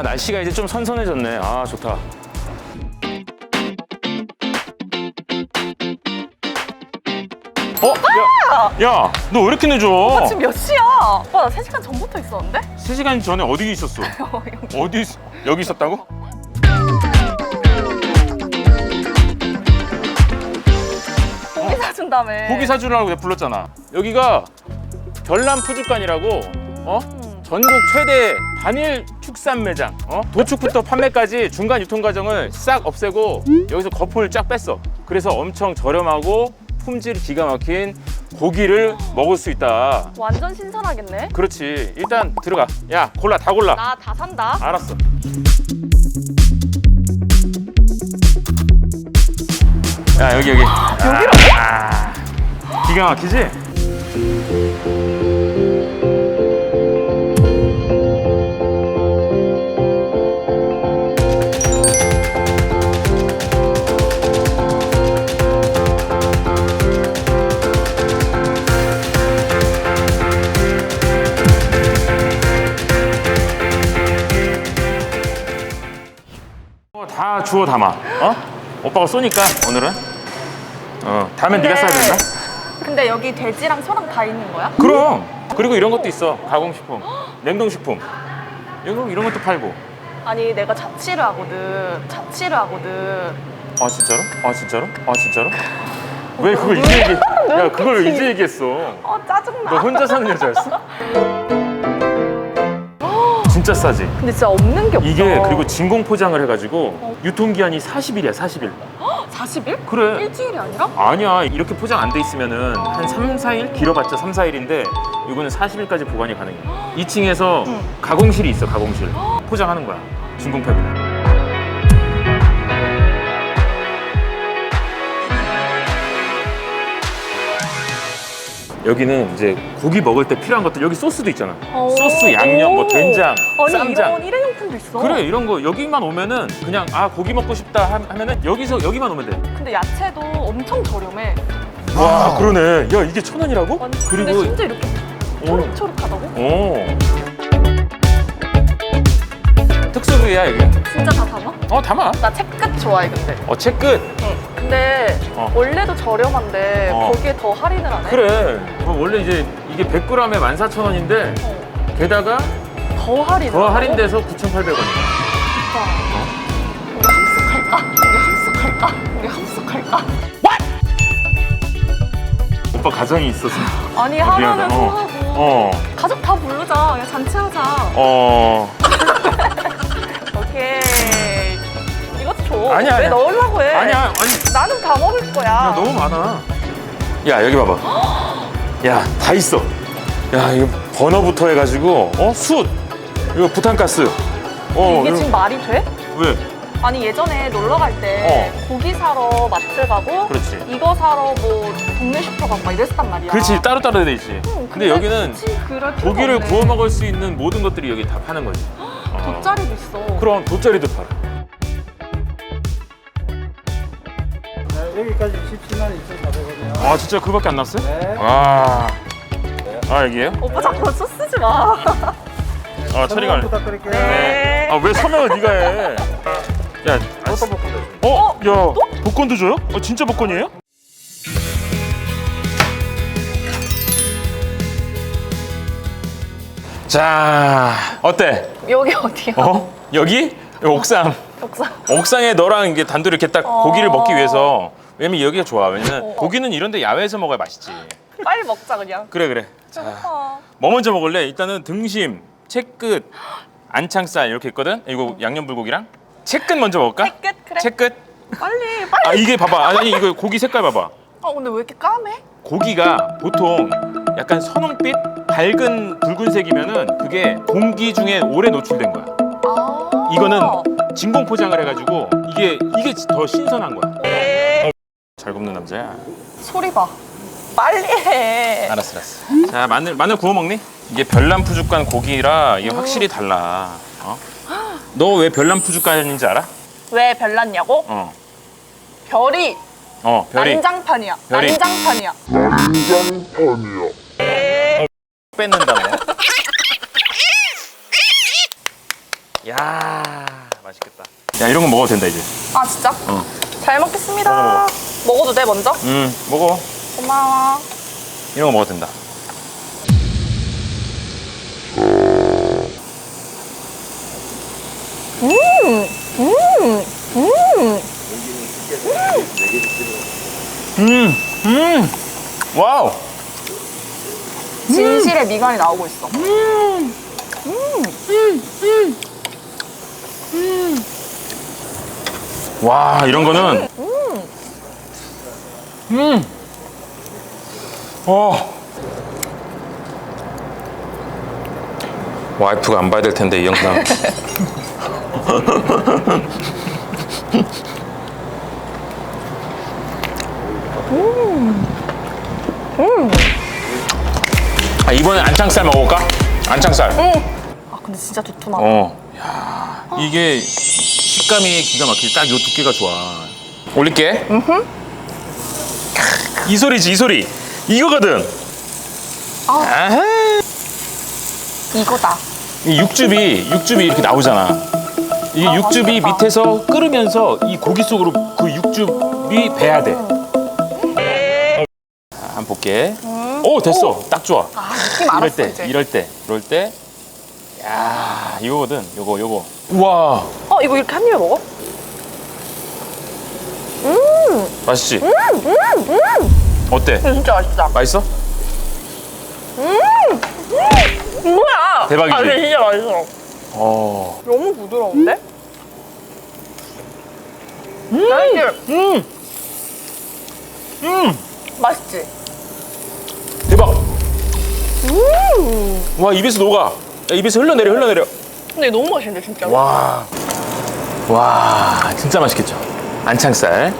아 날씨가 이제 좀 선선해졌네. 아 좋다. 어? 야, 야, 너 왜 이렇게 늦어? 지금 몇 시야? 오빠 나 3시간 전부터 있었는데? 3시간 전에 어디 있었어? 어디 있... 여기 있었다고? 고기 사준다며 고기 사주라고 내가 불렀잖아. 여기가 별남 푸주간이라고 어? 전국 최대 단일 축산 매장. 어? 도축부터 판매까지 중간 유통 과정을 싹 없애고 여기서 거품을 쫙 뺐어. 그래서 엄청 저렴하고 품질 기가 막힌 고기를 먹을 수 있다. 완전 신선하겠네? 그렇지. 일단 들어가. 야, 골라 다 골라. 나 다 산다 알았어. 야 여기 여기. 여기로? 아, 기가 막히지? 주워 담아. 어? 오빠가 쏘니까 오늘은. 어, 다음엔 네가 싸야 된다. 근데 여기 돼지랑 소랑 다 있는 거야? 그럼. 그리고 이런 것도 있어. 가공식품, 냉동식품. 이런 이런 것도 팔고. 아니 내가 자취를 하거든 자취를 하거든 아 진짜로? 아 진짜로? 아 진짜로? 왜 그걸 이제 얘기? 야 그걸 이제 얘기했어. 어 짜증나 너 혼자 사는 여자였어? 진짜 싸지. 근데 진짜 없는 게 없어 이게 그리고 진공 포장을 해가지고 유통기한이 40일이야 40일. 40일? 그래. 일주일이 아니라? 아니야 이렇게 포장 안 돼 있으면은 한 3, 4일 길어봤자 3, 4일인데 이거는 40일까지 보관이 가능해 2층에서 응. 가공실이 있어 가공실 포장하는 거야 진공 팩으로 여기는 이제 고기 먹을 때 필요한 것들 여기 소스도 있잖아 오. 소스, 양념, 뭐 된장, 아니 쌈장 이런 일회용품도 있어 그래 이런 거 여기만 오면은 그냥 아 고기 먹고 싶다 하- 하면은 여기서 여기만 오면 돼 근데 야채도 엄청 저렴해 와 그러네 야 이게 천 원이라고? 완- 근데 심지어 이렇게 초록초록하다고? 오. 특수 부위야 여기. 진짜 다 담아? 어 담아. 나 채끝 좋아해 근데 어 채끝. 응. 근데 어. 원래도 저렴한데 어. 거기에 더 할인을 하네? 그래. 어, 원래 이제 이게 100g에 14,000원인데 어. 게다가 더 할인 더 할인돼서 9,800원이야. 우리 합숙할까? 우리 합숙할까? 우리 합숙할까? 오빠 가정이 있어서. 아니 어, 하나는 미안하다. 어. 소하고 어. 가족 다 부르자 그냥 잔치하자 어. 오케이 아니야, 왜 아니야. 넣으려고 해 아니야. 아니. 나는 다 먹을 거야 야 너무 많아. 야 여기 봐봐. 야 다 있어. 야 이거 버너부터 해가지고 어 숯. 이거 부탄가스. 어 이게 이거- 지금 말이 돼? 왜? 아니 예전에 놀러 갈때 어. 고기 사러 마트 가고 그렇지. 이거 사러 뭐 동네 슈퍼 가고 막 이랬단 말이야 그렇지 따로 따로 돼 있지. 응, 근데 여기는 굳이 그럴 필요가 고기를 없네. 구워 먹을 수 있는 모든 것들이 여기 다 파는 거지. 어. 돗자리도 있어 그럼 돗자리도 팔아. 여기까지 17만 2,400원이요. 아 진짜 그밖에 안 났어요? 네. 아. 아 여기에요? 오빠 자꾸 소 쓰지 마 아 처리가 안. 부탁드릴게요. 네. 아왜 서명을 네가 해? 야, 아, 어떤 복권 어? 야, 복권도 줘요? 어, 진짜 복권이에요? 자, 어때? 여기 어디야? 어? 여기? 여기 옥상. 옥상 옥상에 너랑 이게 단둘이 이렇게 딱 어. 고기를 먹기 위해서 왜냐면 여기가 좋아. 왜냐면 어. 고기는 이런데 야외에서 먹어야 맛있지. 빨리 먹자 그냥 그래 그래. 자, 아, 뭐 먼저 먹을래? 일단은 등심, 채끝, 안창살 이렇게 있거든. 이거 양념 불고기랑 채끝 먼저 먹을까? 채끝 그래 채끝. 빨리 아 빨리 이게 봐봐. 아니 이거 고기 색깔 봐봐. 아 근데 왜 이렇게 까매? 고기가 보통 약간 선홍빛, 밝은 붉은색이면은 그게 공기 중에 오래 노출된 거야. 아 이거는 진공 포장을 해가지고 이게 이게 더 신선한 거야. 네. 잘 굽는 남자야. 소리 봐 빨리 해 알았어, 알았어. 자 마늘 마늘 구워 먹니? 이게 별난 푸주간 고기라 이게 확실히 달라. 어? 너 왜 별난 푸주간인지 알아? 왜 별났냐고? 어, 별이 어 별이 난장판이야 별이. 난장판이야 뺏는다 너. 야야 이런 거 먹어도 된다 이제. 아 진짜? 어. 잘 먹겠습니다. 먹어, 먹어 도 돼 먼저? 음 먹어. 고마워. 이런 거 먹어도 된다. 음, 음, 와우. 진실의 미간이 나오고 있어. 와, 이런 거는. 음. 어. 와이프가 안 봐야 될 텐데 이 영상. 아 이번엔 안창살 먹어볼까? 안창살. 아 근데 진짜 두툼하다. 어. 야, 이게 식감이 기가 막히지. 딱요 두께가 좋아. 올릴게. 이 소리지, 이 소리. 이거거든. 아. 아하. 이거다. 이 육즙이 육즙이 이렇게 나오잖아. 이 아, 육즙이 맛있겠다. 밑에서 끓으면서 이 고기 속으로 그 육즙이 배야 돼. 자, 한번 볼게. 오 됐어, 딱 좋아. 아 느낌 이럴 알았어 때, 이제. 이럴 때, 이럴 때. 야, 이거거든. 요거, 요거. 우와, 어 이거 이렇게 한 입에 먹어? 맛있지? 어때? 이거 진짜 맛있다. 맛있어? 뭐야? 대박이지? 아 근데 진짜 맛있어. 어. 너무 부드러운데? 맛있지? 음. 음. 맛있지? 대박. 와 입에서 녹아. 야, 입에서 흘러내려, 흘러내려. 근데 이거 너무 맛있는데 진짜. 와. 와, 진짜 맛있겠죠. 안창살.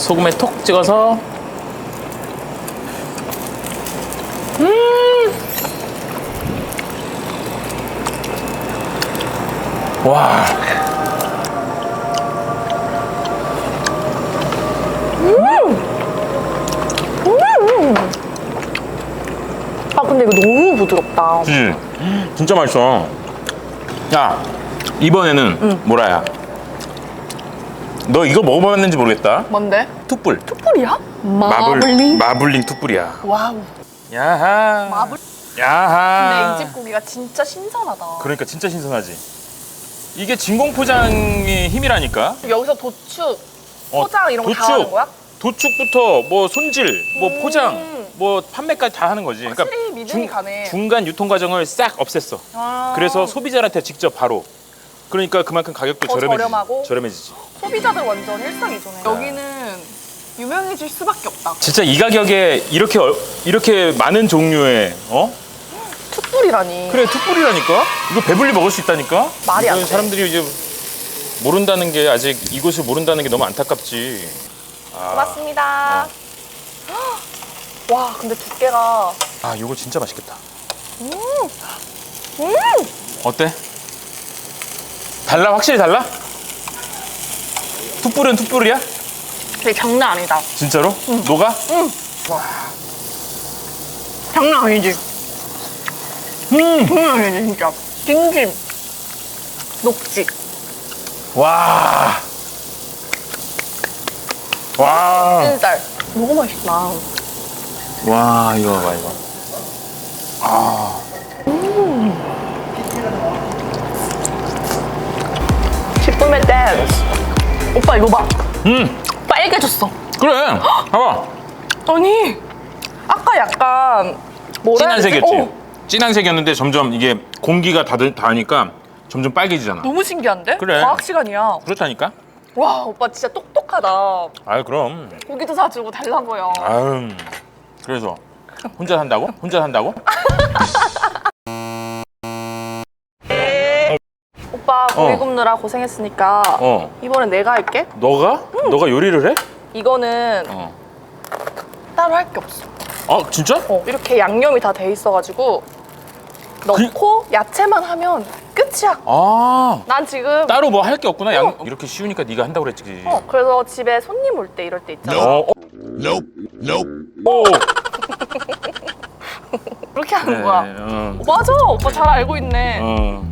소금에 톡 찍어서. 음. 와. 아 근데 이거 너무 부드럽다. 그치? 진짜 맛있어. 야, 이번에는 뭐라야? 너 이거 먹어봤는지 모르겠다. 뭔데? 툭불. 툭불이야? 마블, 마블링 툭불이야. 와우. 야하. 마블. 야하. 근데 이 집 고기가 진짜 신선하다. 그러니까 진짜 신선하지. 이게 진공 포장의 힘이라니까. 여기서 도축, 어, 포장 이런 거 다 도축. 하는 거야? 도축부터 뭐 손질, 뭐 음. 포장, 뭐 판매까지 다 하는 거지. 그러니까 확실히 믿음이 가네. 중간 유통 과정을 싹 없앴어. 아. 그래서 소비자한테 직접 바로. 그러니까 그만큼 가격도 더 저렴해지지. 저렴하고? 저렴해지지. 소비자들 완전 일석이조네. 여기는 유명해질 수밖에 없다. 진짜 이 가격에 이렇게 얼- 이렇게 많은 종류의 어? 툭불이라니. 그래 툭불이라니까. 이거 배불리 먹을 수 있다니까. 말이 안 이건 돼. 사람들이 이제 모른다는 게 아직 이곳을 모른다는 게 너무 안타깝지. 아, 고맙습니다. 헉! 와, 근데 두께가 아 이거 진짜 맛있겠다. 음! 어때? 달라 확실히 달라? 툭불은 툭불이야? 되게 장난 아니다. 진짜로? 녹아? 장난 아니지? 음. 장난 아니지, 진짜. 딩김. 녹지. 와. 와. 찐쌀. 너무 맛있다. 와 이거 봐 이거. 아. 기쁨의 댄스. 오빠 이거 봐. 음. 빨개졌어. 그래. 봐봐. 아니, 아까 약간 뭐라 진한 되지? 색이었지. 어, 진한 색이었는데 점점 이게 공기가 닿- 닿으니까 점점 빨개지잖아. 너무 신기한데? 그래. 과학 시간이야. 그렇다니까. 와, 오빠 진짜 똑똑하다. 아유 그럼. 고기도 사주고 달라고요. 아유. 그래서 혼자 산다고? 혼자 산다고? 고기 어. 굽느라 고생했으니까 어. 이번엔 내가 할게. 너가? 너가 요리를 해? 이거는 어. 따로 할 게 없어. 아 진짜? 어, 이렇게 양념이 다 돼 있어가지고 넣고 야채만 하면 끝이야. 아. 난 지금 따로 뭐 할 게 없구나. 양... 이렇게 쉬우니까 네가 한다고 그랬지. 어, 그래서 집에 손님 올 때 이럴 때 있잖아. 어. 어. Nope. Nope. 오. 그렇게 하는 네, 거야. 어. 어, 맞아. 오빠 잘 알고 있네. 어.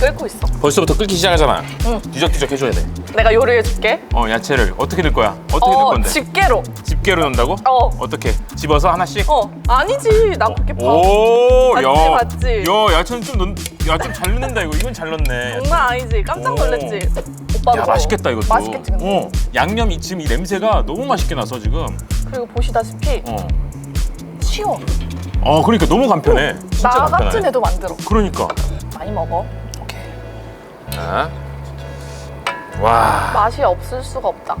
끓고 있어. 벌써부터 끓기 시작하잖아. 응. 뒤적뒤적 해줘야 돼. 내가 요리해 줄게. 어 야채를 어떻게 넣을 거야? 어떻게 넣을 어, 건데? 집게로. 집게로 넣는다고? 어. 어떻게? 집어서 하나씩? 어, 아니지. 나 그렇게 봐. 오, 맞지, 야, 맞지? 야, 야채는 좀 넣, 야좀 잘 넣는다 이거. 이건 잘 넣네. 장난 아니지. 깜짝 오. 놀랐지. 오빠도. 야 맛있겠다 이것도. 맛있겠지. 근데. 어, 양념 이 지금 이 냄새가 너무 맛있게 나서 지금. 그리고 보시다시피 어. 쉬워. 어, 그러니까 너무 간편해. 진짜 나 간편해. 같은 애도 만들어. 그러니까. 많이 먹어. 자. 와. 맛이 없을 수가 없다.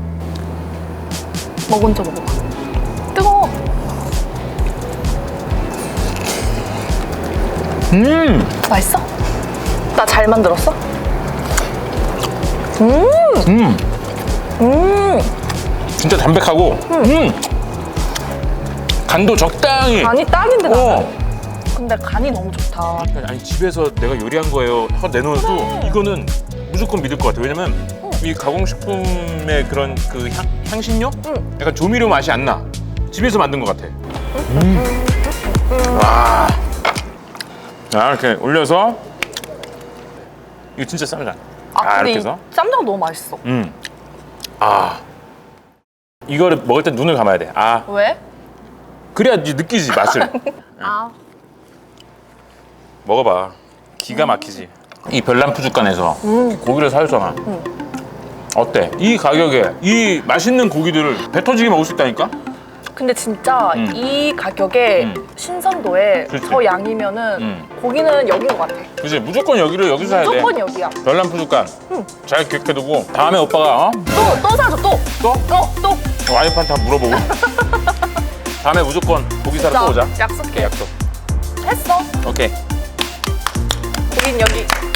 먹은 척 먹어봐. 뜨거워. 음. 맛있어? 나 잘 만들었어? 음, 음. 음. 진짜 담백하고. 음. 간도 적당히. 간이 딱인데 나. 어. 근데 간이 너무 좋다. 아니 집에서 내가 요리한 거예요 하고 내놓아도 이거는 무조건 믿을 것 같아 왜냐면 이 가공식품의 그런 그 향, 향신료? 응. 약간 조미료 맛이 안 나 집에서 만든 것 같아 음. 와. 자 이렇게 올려서 이거 진짜 쌈장 아, 근데 이렇게 이 해서 쌈장 너무 맛있어. 음. 아 이거를 먹을 때 눈을 감아야 돼 아 왜? 그래야 이제 느끼지 맛을 아, 먹어봐. 기가 막히지. 이 별난푸주간에서 음. 고기를 사줬잖아. 어때? 이 가격에 이 맛있는 고기들을 배 터지게 먹을 수 있다니까? 근데 진짜 음. 이 가격에 음. 신선도에 그치. 저 양이면은 음. 고기는 여긴 것 같아. 그지 무조건 여기를 여기서 사야 돼. 무조건 여기야. 별난푸주간 응. 잘 기억해두고 다음에 오빠가 어? 또, 또 사줘, 또. 또 또, 또. 와이프한테 한번 물어보고 다음에 무조건 고기 사러 또 오자. 약속해. 약속. 했어. 오케이. 고긴 여기.